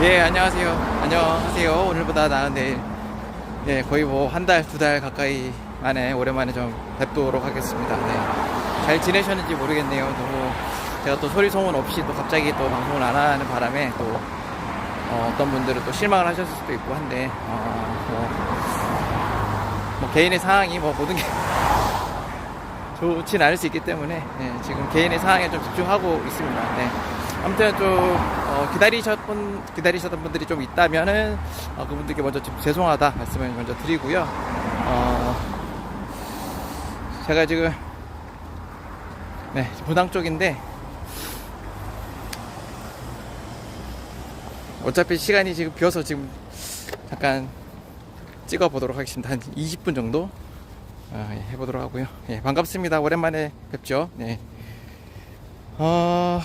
예, 안녕하세요. 안녕하세요. 오늘보다 나은 내일. 예, 거의 뭐 한 달, 두 달 가까이 만에 오랜만에 좀 뵙도록 하겠습니다. 네. 잘 지내셨는지 모르겠네요. 너무 제가 또 소리 소문 없이 또 갑자기 또 방송을 안 하는 바람에 또 어, 떤 분들은 또 실망을 하셨을 수도 있고 한데, 어, 뭐, 뭐 개인의 상황이 뭐 모든 게 좋진 않을 수 있기 때문에 네, 지금 개인의 상황에 좀 집중하고 있습니다. 네. 아무튼 좀 어, 기다리셨던 기다리셨던 분들이 좀 있다면은 어, 그분들께 먼저 좀 죄송하다 말씀을 먼저 드리고요. 어, 제가 지금 네 분당 쪽인데 어차피 시간이 지금 비어서 지금 잠깐 찍어 보도록 하겠습니다. 한 20분 정도 아, 예, 해보도록 하고요. 예, 반갑습니다. 오랜만에 뵙죠. 네. 어,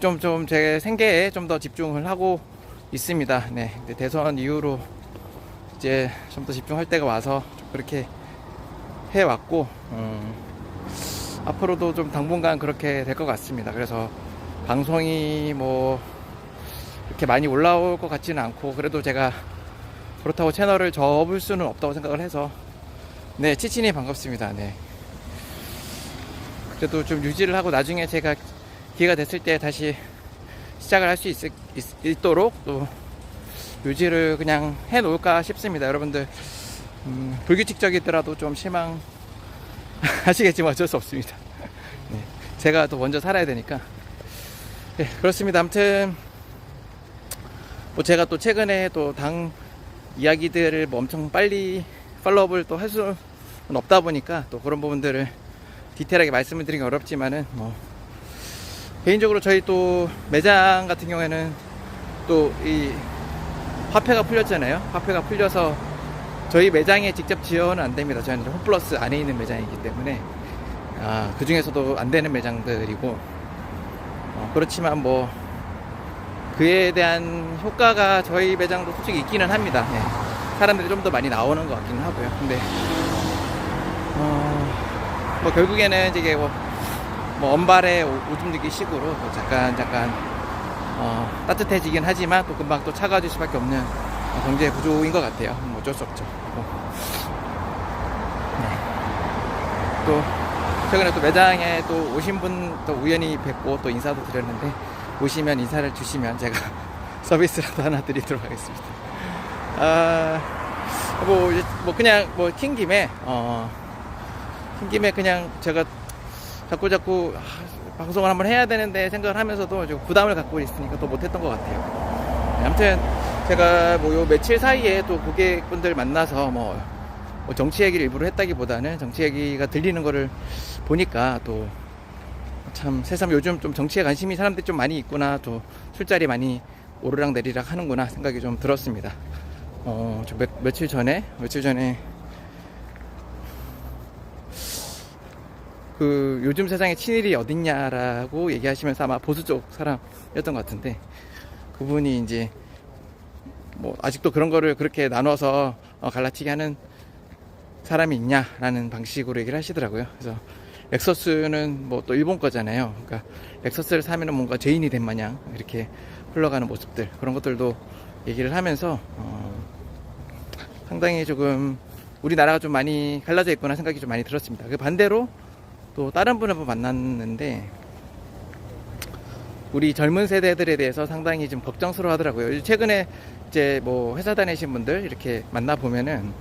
좀, 좀, 제 생계에 좀 더 집중을 하고 있습니다. 네. 대선 이후로 이제 좀 더 집중할 때가 와서 좀 그렇게 해 왔고, 음, 앞으로도 좀 당분간 그렇게 될 것 같습니다. 그래서 방송이 뭐, 이렇게 많이 올라올 것 같지는 않고, 그래도 제가 그렇다고 채널을 접을 수는 없다고 생각을 해서, 네, 치친이 반갑습니다. 네. 그래도 좀 유지를 하고 나중에 제가 기회가 됐을 때 다시 시작을 할 수 있도록 또 유지를 그냥 해 놓을까 싶습니다. 여러분들 음, 불규칙적이더라도 좀 실망 하시겠지만 어쩔 수 없습니다. 네, 제가 또 먼저 살아야 되니까. 네, 그렇습니다. 아무튼 뭐 제가 또 최근에 또 당 이야기들을 뭐 엄청 빨리 팔로업을 또 할 수는 없다 보니까 또 그런 부분들을 디테일하게 말씀을 드리기 어렵지만은 뭐 개인적으로 저희 또 매장 같은 경우에는 또 이 화폐가 풀렸잖아요. 화폐가 풀려서 저희 매장에 직접 지원은 안 됩니다. 저희는 홈플러스 안에 있는 매장이기 때문에 아, 그 중에서도 안 되는 매장들이고 어, 그렇지만 뭐 그에 대한 효과가 저희 매장도 솔직히 있기는 합니다. 네. 사람들이 좀 더 많이 나오는 것 같기는 하고요. 근데 어, 뭐 결국에는 이게 뭐, 뭐 언발에 오- 오줌 누기 식으로 또 잠깐 잠깐 어, 따뜻해지긴 하지만 또 금방 또 차가워질 수밖에 없는 어, 경제 구조인 것 같아요. 뭐 어쩔 수 없죠. 뭐. 네. 또 최근에 또 매장에 또 오신 분 또 우연히 뵙고 또 인사도 드렸는데 오시면 인사를 주시면 제가 서비스라도 하나 드리도록 하겠습니다. 아, 뭐, 뭐 그냥 뭐킨 김에 어, 킨 김에 그냥 제가 자꾸 자꾸 아, 방송을 한번 해야 되는데 생각을 하면서도 좀 부담을 갖고 있으니까 또 못했던 것 같아요. 네, 아무튼 제가 뭐 요 며칠 사이에 또 고객분들 만나서 뭐, 뭐 정치 얘기를 일부러 했다기보다는 정치 얘기가 들리는 거를 보니까 또참 새삼 요즘 좀 정치에 관심이 사람들이 좀 많이 있구나 또 술자리 많이 오르락 내리락 하는구나 생각이 좀 들었습니다. 어, 저 며, 며칠 전에 며칠 전에 그 요즘 세상에 친일이 어딨냐라고 얘기하시면서 아마 보수 쪽 사람이었던 것 같은데 그분이 이제 뭐 아직도 그런 거를 그렇게 나눠서 어, 갈라치기 하는 사람이 있냐라는 방식으로 얘기를 하시더라고요. 그래서 렉서스는 뭐 또 일본 거잖아요. 그러니까 렉서스를 사면은 뭔가 죄인이 된 마냥 이렇게 흘러가는 모습들 그런 것들도 얘기를 하면서 어, 상당히 조금 우리나라가 좀 많이 갈라져 있구나 생각이 좀 많이 들었습니다. 그 반대로 또 다른 분을 만났는데 우리 젊은 세대들에 대해서 상당히 좀 걱정스러워 하더라고요. 최근에 이제 뭐 회사 다니신 분들 이렇게 만나 보면은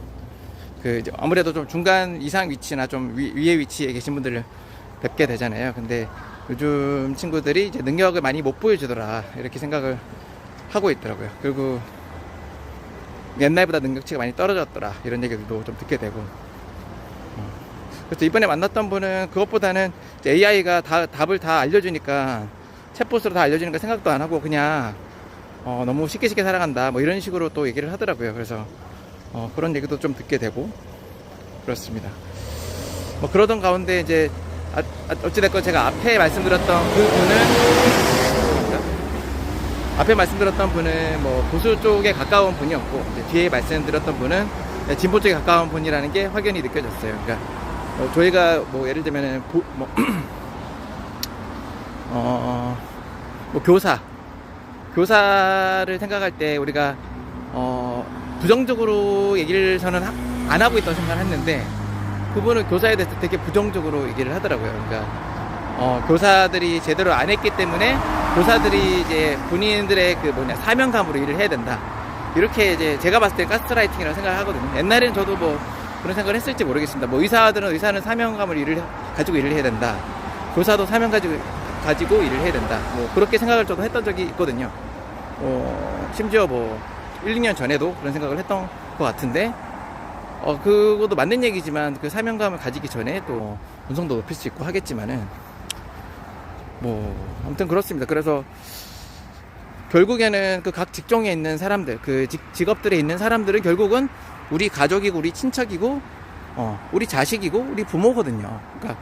그 아무래도 좀 중간 이상 위치나 좀 위, 위에 위치에 계신 분들을 뵙게 되잖아요. 근데 요즘 친구들이 이제 능력을 많이 못 보여주더라 이렇게 생각을 하고 있더라고요. 그리고 옛날보다 능력치가 많이 떨어졌더라 이런 얘기들도 좀 듣게 되고 어. 그래서 이번에 만났던 분은 그것보다는 AI가 다, 답을 다 알려주니까 챗봇으로 다 알려주니까 생각도 안 하고 그냥 어, 너무 쉽게 쉽게 살아간다 뭐 이런 식으로 또 얘기를 하더라고요. 그래서 어, 그런 얘기도 좀 듣게 되고 그렇습니다. 뭐 그러던 가운데 이제 아, 아, 어찌됐건 제가 앞에 말씀드렸던 그 분은 앞에 말씀드렸던 분은 뭐 보수 쪽에 가까운 분이었고 뒤에 말씀드렸던 분은 네, 진보 쪽에 가까운 분이라는 게 확연히 느껴졌어요. 그러니까 뭐 저희가 뭐 예를 들면은 보, 뭐, 어, 뭐 교사 교사를 생각할 때 우리가 어, 부정적으로 얘기를 저는 하- 안 하고 있다고 생각을 했는데 그분은 교사에 대해서 되게 부정적으로 얘기를 하더라고요. 그러니까 어, 교사들이 제대로 안 했기 때문에 교사들이 이제 본인들의 그 뭐냐 사명감으로 일을 해야 된다. 이렇게 이제 제가 봤을 때 가스라이팅이라고 생각을 하거든요. 옛날에는 저도 뭐 그런 생각을 했을지 모르겠습니다. 뭐 의사들은 의사는 사명감을 일을 가지고 일을 해야 된다. 교사도 사명 가지고 가지고 일을 해야 된다. 뭐 그렇게 생각을 저도 했던 적이 있거든요. 어, 심지어 뭐 1, 2년 전에도 그런 생각을 했던 것 같은데 어 그것도 맞는 얘기지만 그 사명감을 가지기 전에 또 운성도 높일 수 있고 하겠지만은 뭐 아무튼 그렇습니다. 그래서 결국에는 그 각 직종에 있는 사람들, 그 직, 직업들에 있는 사람들은 결국은 우리 가족이고 우리 친척이고 어, 우리 자식이고 우리 부모거든요. 그러니까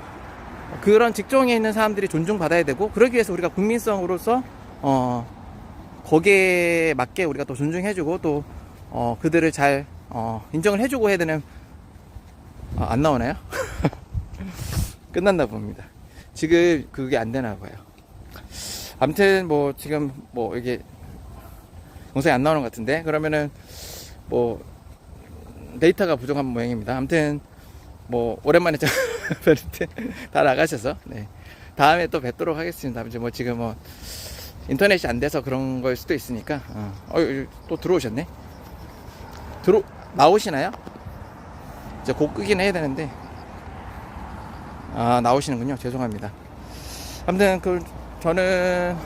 그런 직종에 있는 사람들이 존중받아야 되고 그러기 위해서 우리가 국민성으로서 어, 거기에 맞게 우리가 또 존중해주고 또 어, 그들을 잘 어, 인정을 해주고 해야 되는 아, 안 나오나요? 끝났나 봅니다. 지금 그게 안 되나 봐요. 아무튼 뭐 지금 뭐 이게 영상이 안 나오는 것 같은데 그러면은 뭐 데이터가 부족한 모양입니다. 아무튼 뭐 오랜만에 저 뵀는데 다 나가셔서 네 다음에 또 뵙도록 하겠습니다. 이제 뭐 지금 뭐 인터넷이 안 돼서 그런 걸 수도 있으니까 어, 어, 또 들어오셨네. 들어 나오시나요? 이제 곧 끄긴 해야 되는데 아 나오시는군요. 죄송합니다. 아무튼 그 저는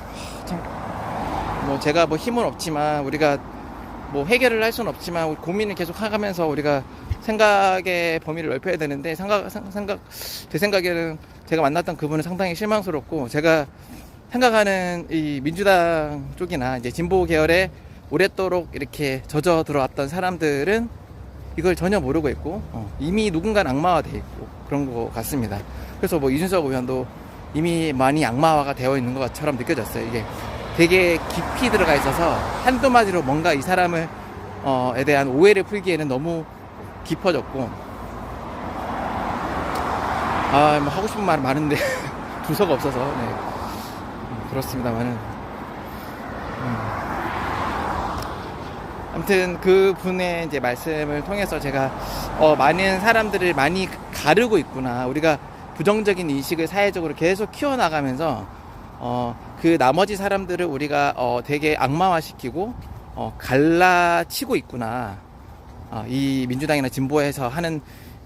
참, 뭐 제가 뭐 힘은 없지만 우리가 뭐 해결을 할 수는 없지만 고민을 계속 하면서 우리가 생각의 범위를 넓혀야 되는데 생각 생- 생각 제 생각에는 제가 만났던 그분은 상당히 실망스럽고 제가 생각하는 이 민주당 쪽이나 이제 진보 계열에 오랫도록 이렇게 젖어 들어왔던 사람들은 이걸 전혀 모르고 있고 어, 이미 누군가는 악마화 돼 있고 그런 것 같습니다. 그래서 뭐 이준석 의원도 이미 많이 악마화가 되어 있는 것처럼 느껴졌어요. 이게 되게 깊이 들어가 있어서 한두 마디로 뭔가 이 사람을 어에 대한 오해를 풀기에는 너무 깊어졌고 아 뭐 하고 싶은 말 많은데 두서가 없어서 네. 음, 그렇습니다만은 음. 아무튼 그 분의 이제 말씀을 통해서 제가 어, 많은 사람들을 많이 가르고 있구나 우리가 부정적인 인식을 사회적으로 계속 키워나가면서 어, 그 나머지 사람들을 우리가 어, 되게 악마화시키고 어, 갈라치고 있구나. 어, 이 민주당이나 진보에서 하는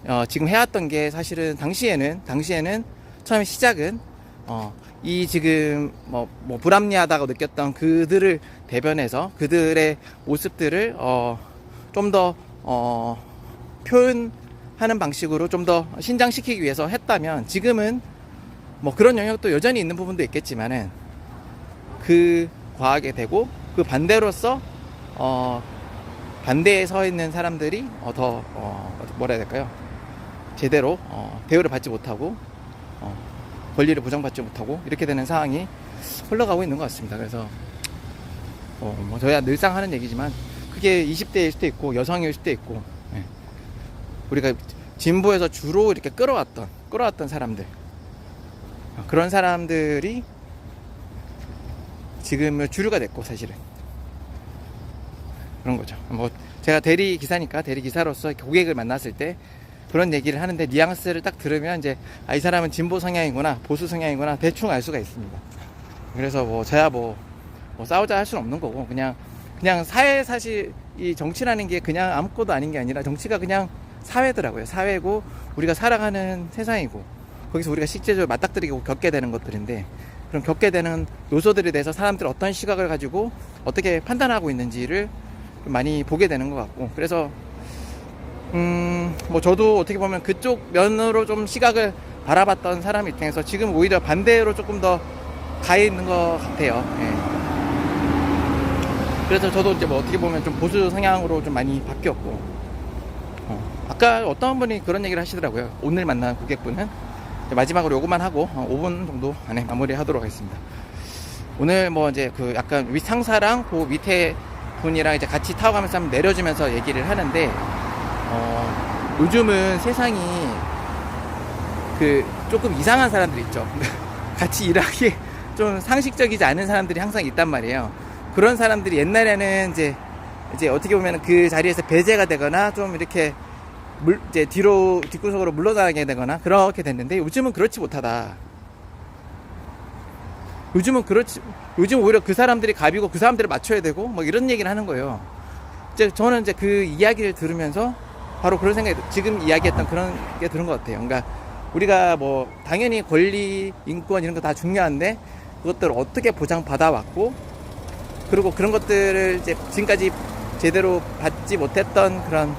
어, 지금 해왔던 게 사실은 당시에는 당시에는 처음 시작은 어, 이 지금 뭐, 뭐 불합리하다고 느꼈던 그들을 대변해서 그들의 모습들을 어, 좀더 어, 표현하는 방식으로 좀 더 신장시키기 위해서 했다면 지금은 뭐 그런 영역도 여전히 있는 부분도 있겠지만은 그 과하게 되고 그 반대로서 어 반대에 서 있는 사람들이 어, 더 어, 뭐라 해야 될까요? 제대로 어, 대우를 받지 못하고 어, 권리를 보장받지 못하고 이렇게 되는 상황이 흘러가고 있는 것 같습니다. 그래서 어, 뭐 저야 늘상 하는 얘기지만 그게 20대일 수도 있고 여성일 수도 있고 예. 우리가 진보에서 주로 이렇게 끌어왔던 끌어왔던 사람들 어, 그런 사람들이 지금은 주류가 됐고 사실은 그런 거죠. 뭐 제가 대리 기사니까 대리 기사로서 고객을 만났을 때 그런 얘기를 하는데 뉘앙스를 딱 들으면 이제 아, 이 사람은 진보 성향이구나 보수 성향이구나 대충 알 수가 있습니다. 그래서 뭐 저야 뭐, 뭐 싸우자 할 수는 없는 거고 그냥 그냥 사회 사실 이 정치라는 게 그냥 아무것도 아닌 게 아니라 정치가 그냥 사회더라고요. 사회고 우리가 살아가는 세상이고 거기서 우리가 실제적으로 맞닥뜨리고 겪게 되는 것들인데 그럼 겪게 되는 요소들에 대해서 사람들이 어떤 시각을 가지고 어떻게 판단하고 있는지를 좀 많이 보게 되는 것 같고 그래서 음 뭐 저도 어떻게 보면 그쪽 면으로 좀 시각을 바라봤던 사람 입장에서 지금 오히려 반대로 조금 더가 있는 것 같아요. 예. 그래서 저도 이제 뭐 어떻게 보면 좀 보수 성향으로 좀 많이 바뀌었고 어, 아까 어떤 분이 그런 얘기를 하시더라고요. 오늘 만난 고객분은 마지막으로 요것만 하고 어, 5분 정도 안에 마무리하도록 하겠습니다. 오늘 뭐 이제 그 약간 윗 상사랑 그 밑에 분이랑 이제 같이 타고가면서 한번 내려주면서 얘기를 하는데 어, 요즘은 세상이 그 조금 이상한 사람들 있죠. 같이 일하기 좀 상식적이지 않은 사람들이 항상 있단 말이에요. 그런 사람들이 옛날에는 이제 이제 어떻게 보면 그 자리에서 배제가 되거나 좀 이렇게 물 이제 뒤로 뒷구석으로 물러나게 되거나 그렇게 됐는데 요즘은 그렇지 못하다. 요즘은 그렇지 요즘 오히려 그 사람들이 갑이고 그 사람들을 맞춰야 되고 뭐 이런 얘기를 하는 거예요. 이제 저는 이제 그 이야기를 들으면서 바로 그런 생각이 들- 지금 이야기했던 그런 게 드는 것 같아요. 그러니까 우리가 뭐 당연히 권리, 인권 이런 거 다 중요한데 그것들을 어떻게 보장받아 왔고 그리고 그런 것들을 이제 지금까지 제대로 받지 못했던 그런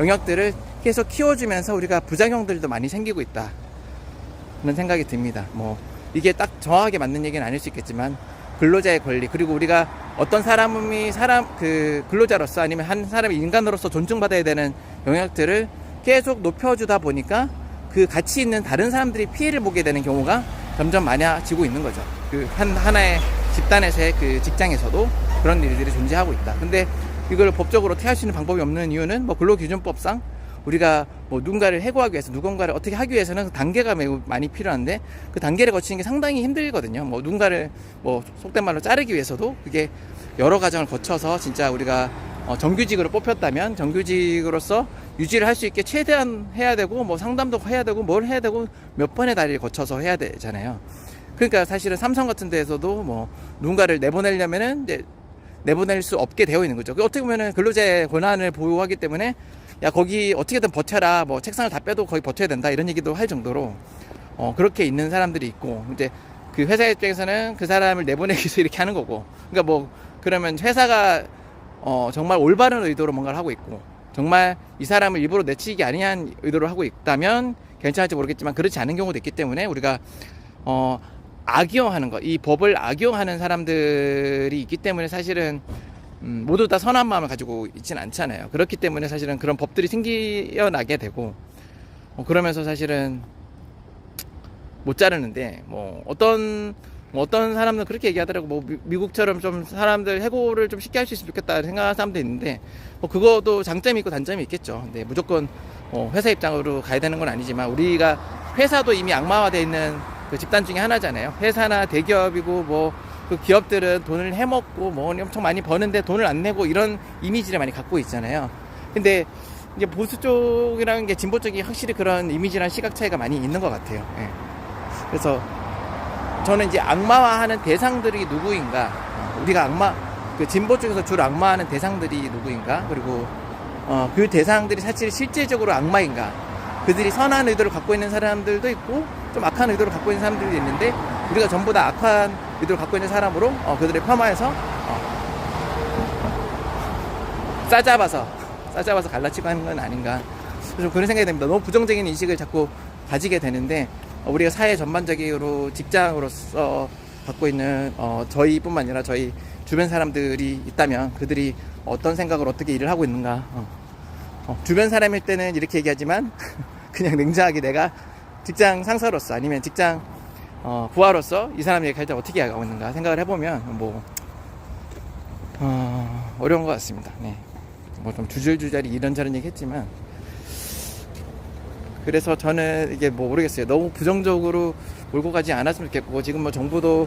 영역들을 계속 키워주면서 우리가 부작용들도 많이 생기고 있다. 그런 생각이 듭니다. 뭐 이게 딱 정확하게 맞는 얘기는 아닐 수 있겠지만 근로자의 권리 그리고 우리가 어떤 사람이 사람 그 근로자로서 아니면 한 사람이 인간으로서 존중받아야 되는 영역들을 계속 높여주다 보니까 그 가치 있는 다른 사람들이 피해를 보게 되는 경우가 점점 많아지고 있는 거죠. 그 한 하나의 집단에서의 그 직장에서도 그런 일들이 존재하고 있다. 근데 이걸 법적으로 태할 수 있는 방법이 없는 이유는 뭐 근로기준법상 우리가 뭐 누군가를 해고하기 위해서 누군가를 어떻게 하기 위해서는 그 단계가 매우 많이 필요한데 그 단계를 거치는 게 상당히 힘들거든요. 뭐 누군가를 뭐 속된 말로 자르기 위해서도 그게 여러 과정을 거쳐서 진짜 우리가 어, 정규직으로 뽑혔다면 정규직으로서 유지를 할 수 있게 최대한 해야 되고 뭐 상담도 해야 되고 뭘 해야 되고 몇 번의 다리를 거쳐서 해야 되잖아요. 그러니까 사실은 삼성 같은 데에서도 뭐 누군가를 내보내려면은 이제 내보낼 수 없게 되어 있는 거죠. 그 어떻게 보면은 근로자의 권한을 보호하기 때문에 야 거기 어떻게든 버텨라. 뭐 책상을 다 빼도 거기 버텨야 된다. 이런 얘기도 할 정도로 어 그렇게 있는 사람들이 있고 이제 그 회사 입장에서는 그 사람을 내보내기 위해서 이렇게 하는 거고. 그러니까 뭐 그러면 회사가 어 정말 올바른 의도로 뭔가를 하고 있고 정말 이 사람을 일부러 내치기 아니한 의도로 하고 있다면 괜찮을지 모르겠지만 그렇지 않은 경우도 있기 때문에 우리가 어 악용하는 것, 이 법을 악용하는 사람들이 있기 때문에 사실은 음, 모두 다 선한 마음을 가지고 있지는 않잖아요. 그렇기 때문에 사실은 그런 법들이 생겨나게 되고 어, 그러면서 사실은 못 자르는데 뭐 어떤 뭐 어떤 사람들은 그렇게 얘기하더라고 뭐 미- 미국처럼 좀 사람들 해고를 좀 쉽게 할 수 있으면 좋겠다 생각하는 사람도 있는데 뭐 그것도 장점이 있고 단점이 있겠죠. 근데 무조건 어, 회사 입장으로 가야 되는 건 아니지만 우리가 회사도 이미 악마화되어 있는 그 집단 중에 하나잖아요. 회사나 대기업이고 뭐 그 기업들은 돈을 해먹고 뭐 엄청 많이 버는데 돈을 안 내고 이런 이미지를 많이 갖고 있잖아요. 근데 이제 보수 쪽이라는 게 진보 쪽이 확실히 그런 이미지랑 시각 차이가 많이 있는 것 같아요. 예. 그래서 저는 이제 악마화하는 대상들이 누구인가 어, 우리가 악마 그 진보 쪽에서 주로 악마하는 대상들이 누구인가 그리고 어, 그 대상들이 사실 실질적으로 악마인가 그들이 선한 의도를 갖고 있는 사람들도 있고 좀 악한 의도를 갖고 있는 사람들도 있는데 우리가 전부 다 악한 의도를 갖고 있는 사람으로 어, 그들을 폄하해서 어, 싸잡아서 싸잡아서 갈라치고 하는 건 아닌가 그래서 그런 생각이 듭니다 너무 부정적인 인식을 자꾸 가지게 되는데 어, 우리가 사회 전반적으로 직장으로서 갖고 있는 어, 저희뿐만 아니라 저희 주변 사람들이 있다면 그들이 어떤 생각으로 어떻게 일을 하고 있는가 어. 어, 주변 사람일 때는 이렇게 얘기하지만 그냥 냉정하게 내가 직장 상사로서 아니면 직장 어, 부하로서 이 사람 얘기할 때 어떻게 하고 있는가 생각을 해보면 뭐 어, 어려운 것 같습니다. 네. 뭐좀 주절주절이 이런저런 얘기했지만 그래서 저는 이게 뭐 모르겠어요. 너무 부정적으로 몰고 가지 않았으면 좋겠고 지금 뭐 정부도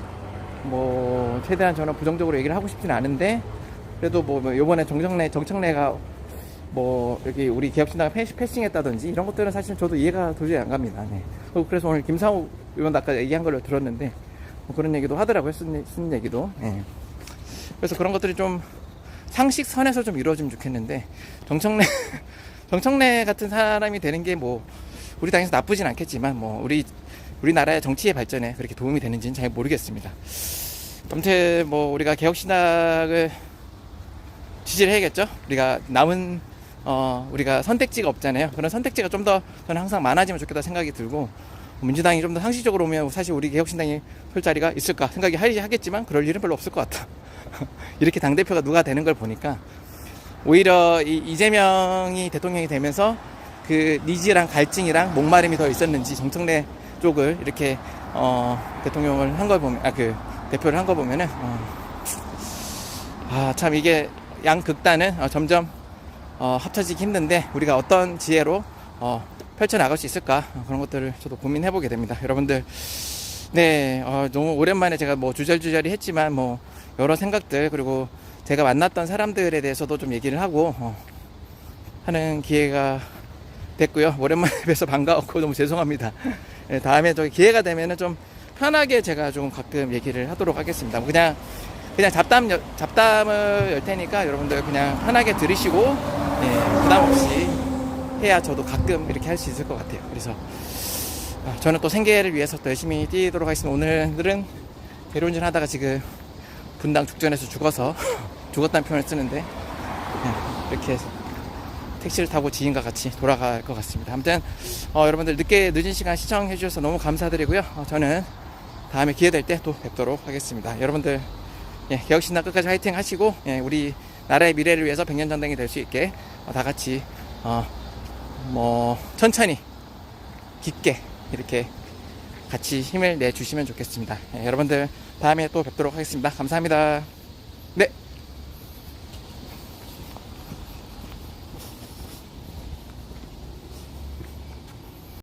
뭐 최대한 저는 부정적으로 얘기를 하고 싶지는 않은데 그래도 뭐, 뭐 요번에 정청래 정청래가 뭐 여기 우리 패시, 패싱했다든지 이런 것들은 사실 저도 이해가 도저히 안 갑니다. 네. 그리고 그래서 오늘 김상우 의원 아까 얘기한 걸 들었는데 뭐 그런 얘기도 하더라고요. 쓴, 쓴 얘기도. 예. 그래서 그런 것들이 좀 상식선에서 좀 이루어지면 좋겠는데 정청래 정청래 같은 사람이 되는 게 뭐 우리 당에서 나쁘진 않겠지만 뭐 우리 우리나라의 정치의 발전에 그렇게 도움이 되는지는 잘 모르겠습니다. 아무튼 뭐 우리가 개혁신당을 지지를 해야겠죠. 우리가 남은 어 우리가 선택지가 없잖아요. 그런 선택지가 좀 더 저는 항상 많아지면 좋겠다 생각이 들고 민주당이 좀 더 상식적으로 오면 사실 우리 개혁신당이 설 자리가 있을까 생각이 하겠지만 그럴 일은 별로 없을 것 같아. 이렇게 당 대표가 누가 되는 걸 보니까 오히려 이 이재명이 대통령이 되면서 그 니즈랑 갈증이랑 목마름이 더 있었는지 정청래 쪽을 이렇게 어 대통령을 한 걸 보면 아 그 대표를 한 거 보면은 아참 이게 양 극단은 어, 점점 어, 합쳐지기 힘든데 우리가 어떤 지혜로 어, 펼쳐 나갈 수 있을까 어, 그런 것들을 저도 고민해 보게 됩니다. 여러분들 네 어, 너무 오랜만에 제가 뭐 주절주절이 했지만 뭐 여러 생각들 그리고 제가 만났던 사람들에 대해서도 좀 얘기를 하고 어, 하는 기회가 됐고요. 오랜만에 뵈서 반가웠고 너무 죄송합니다. 예, 다음에 저 기회가 되면은 좀 편하게 제가 좀 가끔 얘기를 하도록 하겠습니다. 뭐 그냥 그냥 잡담 여- 잡담을 열 테니까 여러분들 그냥 편하게 들으시고 예, 부담 없이 해야 저도 가끔 이렇게 할 수 있을 것 같아요. 그래서 아, 저는 또 생계를 위해서 또 열심히 뛰도록 하겠습니다. 오늘은 대리운전 하다가 지금 분당 죽전에서 죽어서 죽었다는 표현을 쓰는데 예, 이렇게 택시를 타고 지인과 같이 돌아갈 것 같습니다. 아무튼 어, 여러분들 늦게 늦은 시간 시청해 주셔서 너무 감사드리고요. 어, 저는 다음에 기회 될 때 또 뵙도록 하겠습니다. 여러분들 예, 개혁신당 끝까지 화이팅 하시고 예, 우리 나라의 미래를 위해서 백년 전당이 될 수 있게 어, 다 같이 어, 뭐 천천히 깊게 이렇게 같이 힘을 내 주시면 좋겠습니다. 예, 여러분들 다음에 또 뵙도록 하겠습니다. 감사합니다. 네.